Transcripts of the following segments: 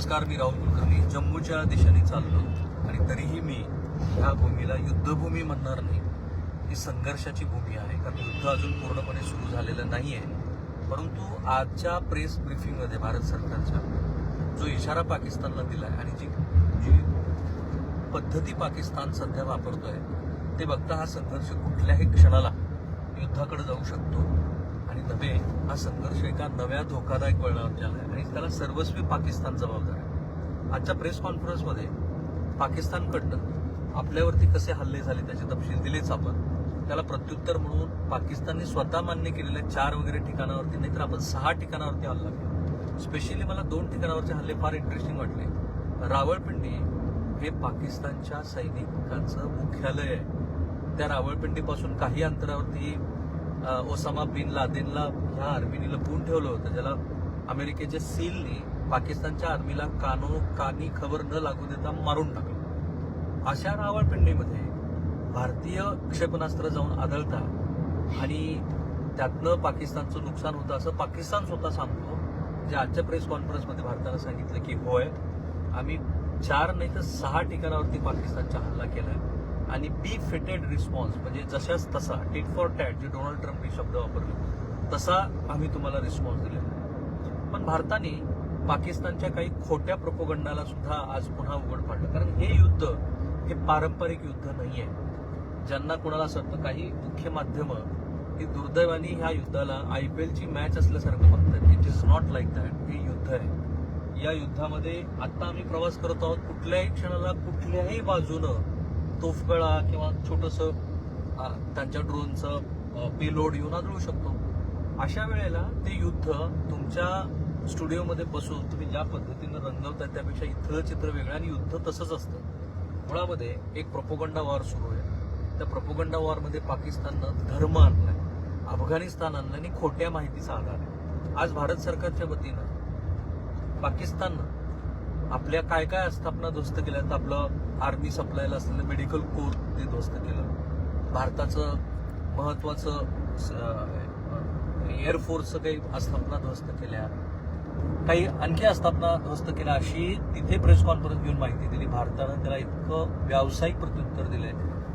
नमस्कार मी राहुल कुलकर्णी. जम्मूच्या दिशेने चाललो आणि तरीही मी ह्या भूमीला युद्धभूमी म्हणणार नाही. ही संघर्षाची भूमी आहे कारण युद्ध अजून पूर्णपणे सुरू झालेलं नाही आहे परंतु आजच्या प्रेस ब्रिफिंगमध्ये भारत सरकारच्या जो इशारा पाकिस्तानला दिला आहे आणि जी जी पद्धती पाकिस्तान सध्या वापरतोय ते बघता हा संघर्ष कुठल्याही क्षणाला युद्धाकडे जाऊ शकतो. आणि नव्हे हा संघर्ष एका नव्या धोकादायक वळणावर आला आहे आणि त्याला सर्वस्वी पाकिस्तान जबाबदार आहे. आजच्या प्रेस कॉन्फरन्समध्ये पाकिस्तानकडनं आपल्यावरती कसे हल्ले झाले त्याचे तपशील दिलेच आपण. त्याला प्रत्युत्तर म्हणून पाकिस्तानने स्वतः मान्य केलेल्या चार वगैरे ठिकाणावरती नाहीतर आपण सहा ठिकाणावरती हल्ला केला. स्पेशली मला दोन ठिकाणावरचे हल्ले फार इंटरेस्टिंग वाटले. रावळपिंडी हे पाकिस्तानच्या सैनिकांचं मुख्यालय आहे. त्या रावळपिंडीपासून काही अंतरावरती ओसामा बिन लादेनला ह्या आर्मीने लपवून ठेवलं होतं. ज्याला अमेरिकेच्या सीलनी पाकिस्तानच्या आर्मीला कानो कानी खबर न लागू देता मारून टाकलं. अशा रावळपिंडीमध्ये भारतीय क्षेपणास्त्र जाऊन आदळता आणि त्यातनं पाकिस्तानचं नुकसान होतं असं पाकिस्तान स्वतः सांगतो. जे आजच्या प्रेस कॉन्फरन्समध्ये भारतानं सांगितलं की होय आम्ही चार नाही तर सहा ठिकाणावरती पाकिस्तानचा हल्ला केलाय. आणि बी फिटेड रिस्पॉन्स म्हणजे जशाच तसा टिट फॉर टॅट जे डोनाल्ड ट्रम्प हे शब्द वापरले तसा आम्ही तुम्हाला रिस्पॉन्स दिलेला पण भारताने पाकिस्तानच्या काही खोट्या प्रोपोगंडाला सुद्धा आज पुन्हा उघड पाडलं. कारण हे युद्ध हे पारंपरिक युद्ध नाही आहे ज्यांना कुणाला असं वाटतं काही मुख्य माध्यमं की दुर्दैवाने ह्या युद्धाला आय पी एलची मॅच असल्यासारखं बघतात it is not like that हे युद्ध आहे. या युद्धामध्ये आत्ता आम्ही प्रवास करत आहोत कुठल्याही क्षणाला कुठल्याही बाजूनं तोफगळा किंवा छोटस त्यांच्या ड्रोनचं पेलोड येऊन आदळू शकतो. अशा वेळेला ते युद्ध तुमच्या स्टुडिओमध्ये बसून तुम्ही ज्या पद्धतीनं रंगवतात त्यापेक्षा इथलं चित्र वेगळं आणि युद्ध तसंच असतं. मुळामध्ये एक प्रपोगंडा वॉर सुरू आहे. त्या प्रपोगंडा वॉरमध्ये पाकिस्ताननं धर्म आणलाय अफगाणिस्तान आणलं आणि खोट्या माहितीचा आधार. आहे आज भारत सरकारच्या वतीनं पाकिस्ताननं आपल्या काय काय आस्थापना ध्वस्त केल्या तर आपलं आर्मी सप्लायला असलेलं मेडिकल कोर ते ध्वस्त केलं. भारताचं महत्वाचं एअरफोर्सचं काही आस्थापना ध्वस्त केल्या. काही आणखी आस्थापना ध्वस्त केल्या अशी तिथे प्रेस कॉन्फरन्स घेऊन माहिती दिली. भारतानं त्याला इतकं व्यावसायिक प्रत्युत्तर दिलंय.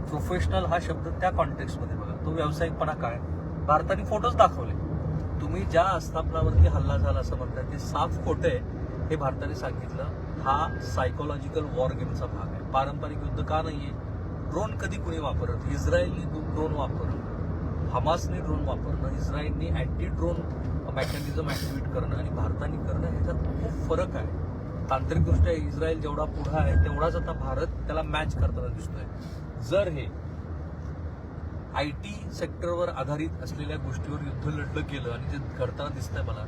प्रोफेशनल हा शब्द त्या कॉन्टेक्स्टमध्ये बघा. तो व्यावसायिकपणा काय? भारताने फोटोच दाखवले. तुम्ही ज्या आस्थापनावरती हल्ला झाला असं म्हणताय ते साफ खोटे हे भारताने सांगितलं हा सायकोलॉजिकल वॉर गेमचा भाग आहे. पारंपरिक युद्ध का नाहीये? ड्रोन कधी कुणी वापरत? इस्रायलने ड्रोन वापरणं हमासने ड्रोन वापरणं इस्रायलने अँटी ड्रोन मेकॅनिझम ऍक्टिव्हेट करणं आणि भारताने करणं ह्याच्यात खूप फरक आहे. तांत्रिकदृष्ट्या इस्रायल जेवढा पुढा आहे तेवढाच आता भारत त्याला मॅच करताना दिसतोय. जर हे आय टी सेक्टरवर आधारित असलेल्या गोष्टीवर युद्ध लढलं गेलं आणि जे घडताना दिसतंय मला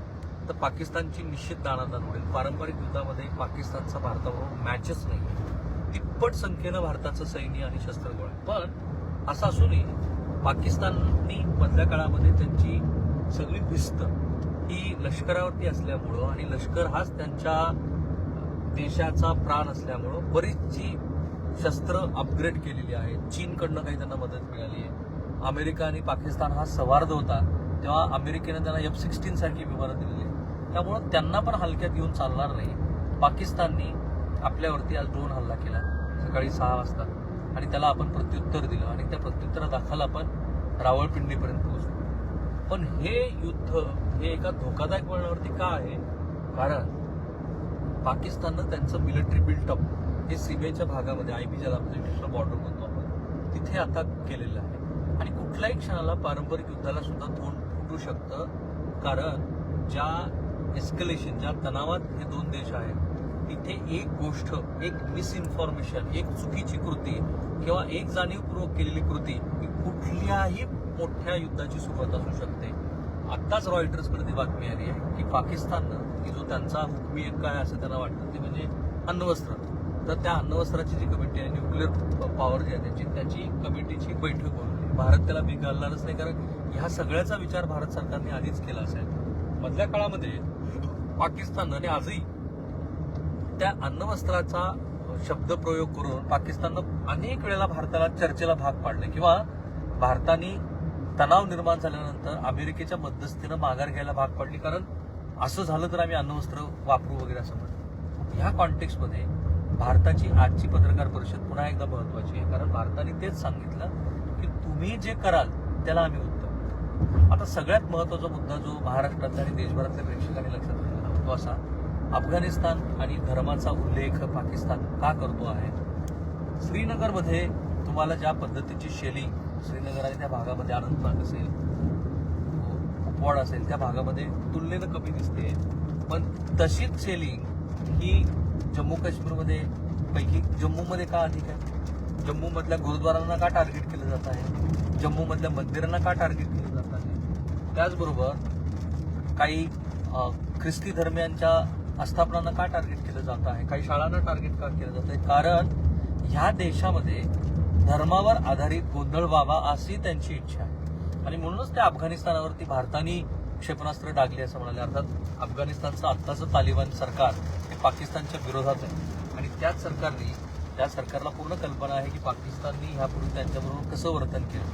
तर पाकिस्तानची निश्चित दाणादाण होईल. पारंपरिक युद्धामध्ये पाकिस्तानचा भारताबरोबर मॅचच नाही तिप्पट संख्येनं भारताचं सैन्य आणि शस्त्रगोळा आहे. पण असं असूनही पाकिस्ताननी मधल्या काळामध्ये त्यांची सगळी भिस्त ही लष्करावरती असल्यामुळं आणि लष्कर हाच त्यांच्या देशाचा प्राण असल्यामुळं बरीचशी शस्त्र अपग्रेड केलेली आहेत. चीनकडनं काही त्यांना मदत मिळाली आहे. अमेरिका आणि पाकिस्तान हा सवार्द होता तेव्हा अमेरिकेनं त्यांना एफ सिक्स्टीन सारखी विमानं दिलेली आहेत. त्यामुळं त्यांना पण हलक्यात येऊन चालणार नाही. पाकिस्ताननी आपल्यावरती आज ड्रोन हल्ला केला सकाळी सहा वाजता. आणि त्याला आपण प्रत्युत्तर दिलं. आणि त्या प्रत्युत्तरादाखल आपण रावळपिंडीपर्यंत पोहोचलो. पण हे युद्ध हे एका धोकादायक वळणावरती का आहे? कारण पाकिस्ताननं त्यांचं मिलिटरी बिल्टअप हे सीमेच्या भागामध्ये आय बी ज्याला आपण इंटरनॅशनल बॉर्डर म्हणतो आपण तिथे आता केलेलं आहे. आणि कुठल्याही क्षणाला पारंपरिक युद्धाला सुद्धा तोंड फुटू शकतं. कारण ज्या एस्कलेशन ज्या तणावात हे दोन देश आहेत तिथे एक गोष्ट एक मिसइन्फॉर्मेशन एक चुकीची कृती किंवा एक जाणीवपूर्वक केलेली कृती ही कुठल्याही मोठ्या युद्धाची सुरुवात असू शकते. आत्ताच रॉयटर्सकडे ती बातमी आली आहे की पाकिस्ताननं की जो त्यांचा हुकमी एक काय असं त्यांना वाटतं ते म्हणजे अण्वस्त्र तर त्या अण्वस्त्राची जी कमिटी आहे न्यूक्लिअर पॉवर जी आहे त्याची त्याची कमिटीची बैठक बोलवली भारत त्याला बिग घालणारच नाही कारण ह्या सगळ्याचा विचार भारत सरकारने आधीच केला असेल. मधल्या काळामध्ये पाकिस्तानने आजही त्या अण्वस्त्राचा शब्दप्रयोग करून पाकिस्ताननं अनेक वेळेला भारताला चर्चेला भाग पाडले. किंवा भारताने तणाव निर्माण झाल्यानंतर अमेरिकेच्या मध्यस्थीनं माघार घ्यायला भाग पाडली. कारण असं झालं तर आम्ही अण्वस्त्र वापरू वगैरे असं म्हणतो ह्या कॉन्टेक्स्टमध्ये भारताची आजची पत्रकार परिषद पुन्हा एकदा महत्वाची आहे. कारण भारताने तेच सांगितलं की तुम्ही जे कराल त्याला आम्ही उत्तर आता सगळ्यात महत्त्वाचा मुद्दा जो महाराष्ट्रातल्या आणि देशभरातल्या प्रेक्षकांनी लक्षात महत्त्वाचा. असा अफगाणिस्तान आणि धर्माचा उल्लेख पाकिस्तान का करतो आहे? श्रीनगरमध्ये तुम्हाला ज्या पद्धतीची शेलिंग श्रीनगर आणि त्या भागामध्ये आनंदबाग असेल कुपवाड असेल त्या भागामध्ये तुलनेनं कमी दिसते. पण तशीच शेलिंग ही जम्मू काश्मीरमध्ये पैकी जम्मूमध्ये का अधिक आहे? जम्मूमधल्या गुरुद्वारांना का टार्गेट केलं जात आहे? जम्मूमधल्या मंदिरांना का टार्गेट केलं जात आहे? त्याचबरोबर काही ख्रिस्ती धर्मियांच्या आस्थापनांना का टार्गेट केलं जात आहे? काही शाळांना टार्गेट का केलं जात आहे? कारण ह्या देशामध्ये धर्मावर आधारित गोंधळ व्हावा अशी त्यांची इच्छा आहे. आणि म्हणूनच त्या अफगाणिस्तानावरती भारताने क्षेपणास्त्र डागली असं म्हणाले. अर्थात अफगाणिस्तानचं आत्ताचं तालिबान सरकार हे पाकिस्तानच्या विरोधात आहे. आणि त्याच सरकारने त्या सरकारला पूर्ण कल्पना आहे की पाकिस्ताननी ह्यापूर्वी त्यांच्याबरोबर कसं वर्तन केलं.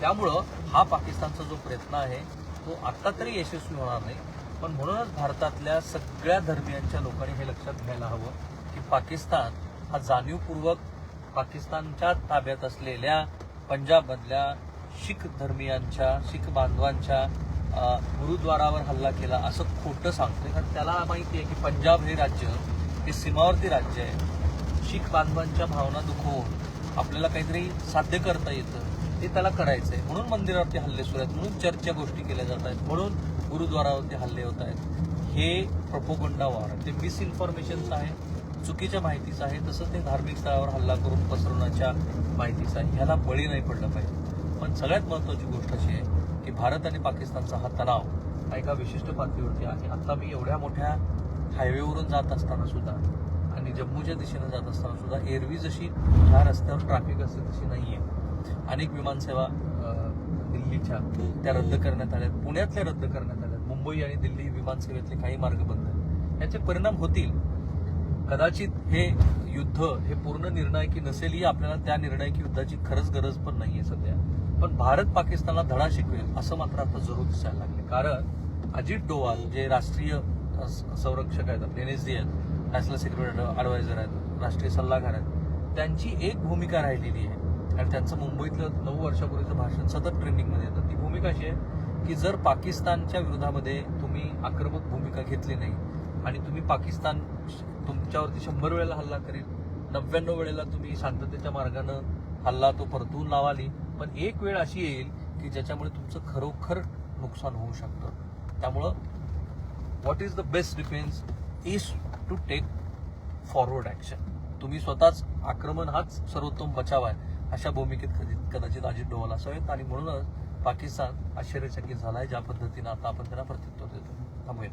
त्यामुळं हा पाकिस्तानचा जो प्रयत्न आहे तो आत्ता तरी यशस्वी होणार नाही. पण म्हणूनच भारतातल्या सगळ्या धर्मियांच्या लोकांनी हे लक्षात घ्यायला हवं की पाकिस्तान हा जाणीवपूर्वक पाकिस्तानच्या ताब्यात असलेल्या पंजाबमधल्या शीख धर्मियांच्या शीख बांधवांच्या गुरुद्वारावर हल्ला केला असं खोटं सांगतोय. कारण त्याला माहिती आहे की पंजाब हे राज्य हे सीमावर्ती राज्य आहे. शीख बांधवांच्या भावना दुखवून आपल्याला काहीतरी साध्य करता येतं ते त्याला करायचं आहे म्हणून मंदिरावरती हल्ले सुरू आहेत म्हणून चर्चच्या गोष्टी केल्या जात आहेत. म्हणून गुरुद्वारावरती हल्ले होत आहेत. हे प्रपोगंडा वार ते मिसइन्फॉर्मेशनचं आहे चुकीच्या माहितीचं आहे. तसंच ते धार्मिक स्थळावर हल्ला करून पसरवण्याच्या माहितीचं आहे. ह्याला बळी नाही पडलं पाहिजे. पण सगळ्यात महत्त्वाची गोष्ट अशी आहे की भारत आणि पाकिस्तानचा हा तणाव हा एका विशिष्ट पातळीवरती आहे. आत्ता मी एवढ्या मोठ्या हायवेवरून जात असताना सुद्धा आणि जम्मूच्या दिशेनं जात असताना सुद्धा एरवी जशी ह्या रस्त्यावर ट्रॅफिक असते तशी नाही आहे अनेक विमानसेवा दिल्लीच्या त्या रद्द करण्यात आल्या. पुण्यातल्या रद्द करण्यात मुंबई आणि दिल्ली विमानसेवेतले काही मार्ग बंद आहेत. याचे परिणाम होतील. कदाचित हे युद्ध हे पूर्ण निर्णायकी नसेलही आपल्याला त्या निर्णायकी युद्धाची खरंच गरज पण नाहीये सध्या. पण भारत पाकिस्तानला धडा शिकवेल असं मात्र आता जरूर दिसायला लागले कारण अजित डोवाल जे राष्ट्रीय संरक्षक आहेत आपले एनएसडी आहेत नॅशनल सिक्युरिटी ॲडवायझर आहेत राष्ट्रीय सल्लागार आहेत त्यांची एक भूमिका राहिलेली आहे. आणि त्यांचं मुंबईतलं नऊ वर्षापूर्वीचं भाषण सतत ट्रेंडिंगमध्ये येतं. ती भूमिका अशी आहे की जर पाकिस्तानच्या विरोधामध्ये तुम्ही आक्रमक भूमिका घेतली नाही आणि तुम्ही पाकिस्तान श- तुमच्यावरती शंभर वेळेला हल्ला करेल नव्याण्णव वेळेला तुम्ही शांततेच्या मार्गानं हल्ला तो परतवून लावाली पण एक वेळ अशी येईल की ज्याच्यामुळे तुमचं खरोखर नुकसान होऊ शकतं. त्यामुळं what is the best defence is to take forward action तुम्ही स्वतःच आक्रमण हाच सर्वोत्तम बचाव आहे अशा भूमिकेत कदाचित अजित डोवाल असावेत आणि म्हणूनच पाकिस्तान आश्चर्यचकित झाला आहे ज्या पद्धतीनं आता आपण त्यांना प्रत्युत्तर देतो थांबूया.